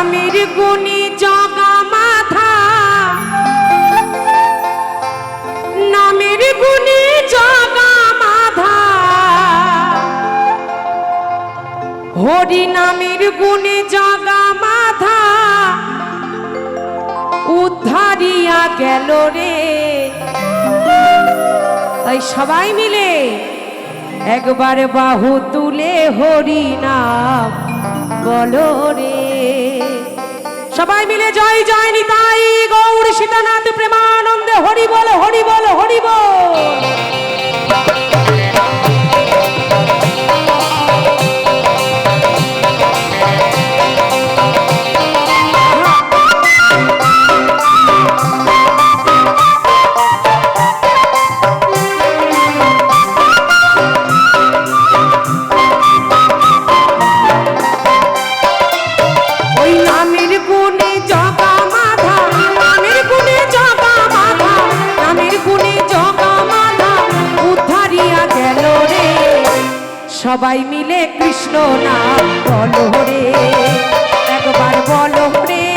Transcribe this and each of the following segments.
নামের গুণী জগা মাথা। নামের গুণী জগা মাধা হরি নামের গুণে জগা মাধা উদ্ধারিয়া গেল রে। তাই সবাই মিলে একবার বাহু তুলে হরি নাম বলো রে। সবাই মিলে জয় জয় নিতাই গৌর সীতানাথ প্রেমানন্দে হরি বল হরি বল সবাই মিলে কৃষ্ণ নাম বলো রে। একবার বলো রে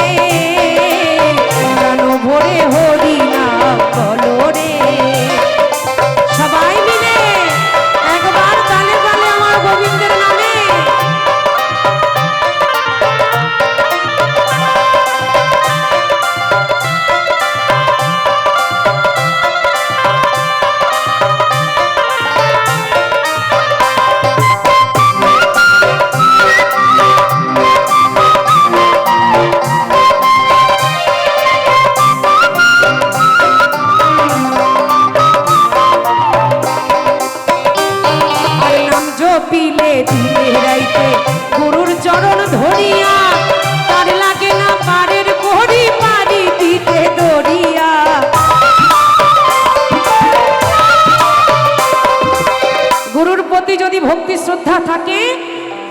থাকে,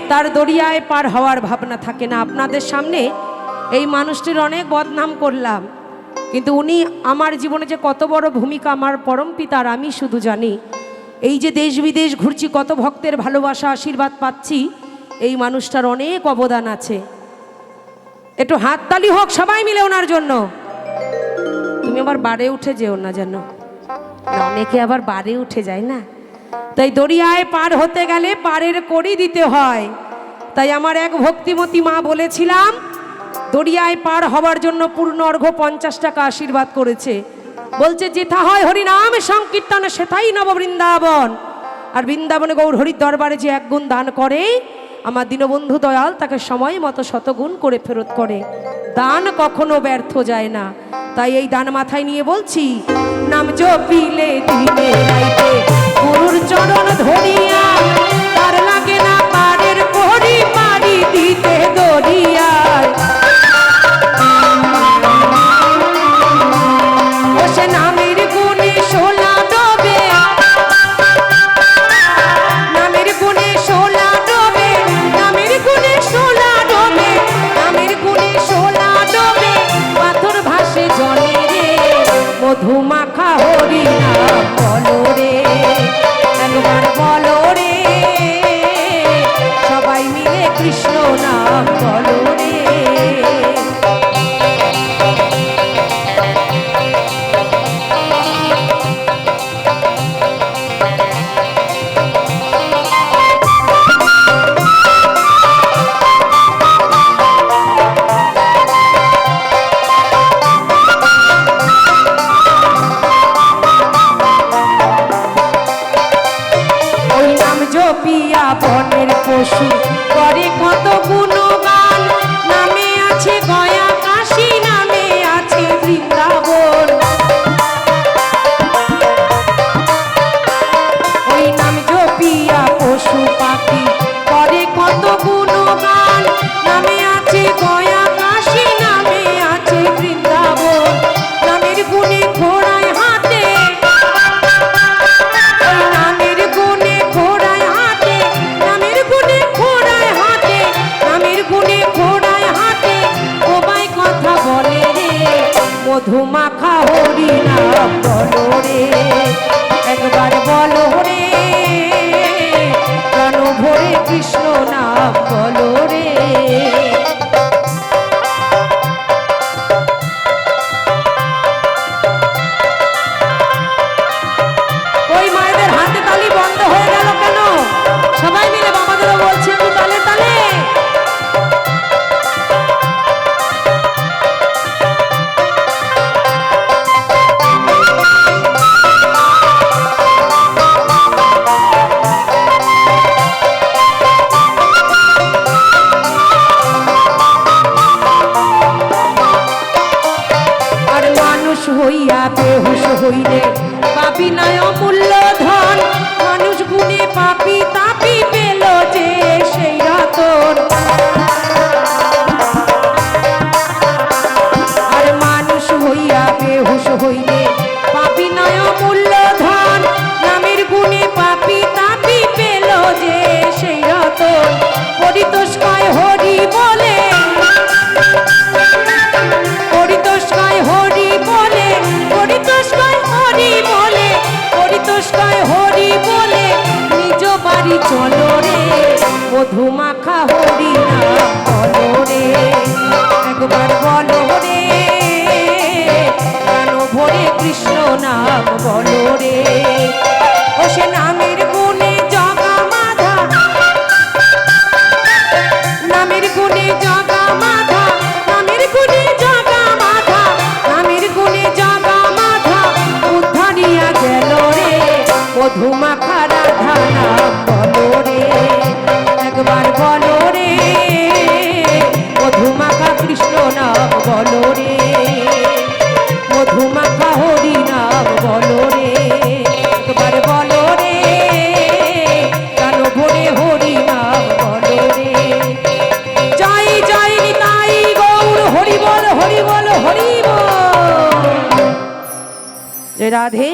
তার দরিয়ায় পার হওয়ার ভাবনা থাকে না। আপনাদের সামনে এই মানুষটির অনেক বদনাম করলাম। কিন্তু উনি আমার জীবনে যে কত বড় ভূমিকা, আমার পরম পিতার আমি শুধু জানি। এই যে দেশ বিদেশ ঘুরছি, কত ভক্তের ভালোবাসা, আশীর্বাদ পাচ্ছি, এই মানুষটার অনেক অবদান আছে। একটু হাততালি হোক, সবাই মিলে ওনার জন্য। তুমি আবার বারে উঠে যেও না যেন। অনেকে আবার বারে উঠে যায় না? তাই দরিয়ায় পার হতে গেলে পারের করি দিতে হয়। তাই আমার এক ভক্তিমতী মা বলেছিলাম, দরিয়ায় পার হওয়ার জন্য পূর্ণ অর্ঘ্য পঞ্চাশ টাকা আশীর্বাদ করেছে। বলছে, যেথা হয় হরিনাম, সংকীর্তন, সেথাই নব বৃন্দাবন। আর বৃন্দাবনে গৌর হরির দরবারে যে এক গুণ দান করে, আমার দীনবন্ধু দয়াল তাকে সময় মতো শতগুণ করে ফেরত করে। দান কখনো ব্যর্থ যায় না। তাই এই দান মাথায় নিয়ে বলছি, নাম জপিলে দিনে রাইতে মধু মাখা না বলো রে। একবার বলো রে কৃষ্ণ নাম বলো রে। চলো রে, মধুমাখা হরি নাম বলো রে। একবার বলো রে, প্রাণ ভরে কৃষ্ণ নাম বলো রে। ও সে নামের গুণে জগা মাধা, নামের গুণে জগা মাধা, নামের গুণে জগা মাধা, নামের গুণে জগা মাধা, উদ্ধারিয়া গেল রে, মধুমাখা রাধা নাম একবার বলো রে। মধুমাখা কৃষ্ণ নাম বলো রে। মধুমাখা হরি নাম বলো রে। একবার বলো রে, কান ভরে হরি নাম বলো রে। জয় জয় নিতাই গৌর, হরি বল হরি বল হরি বল। রাধে।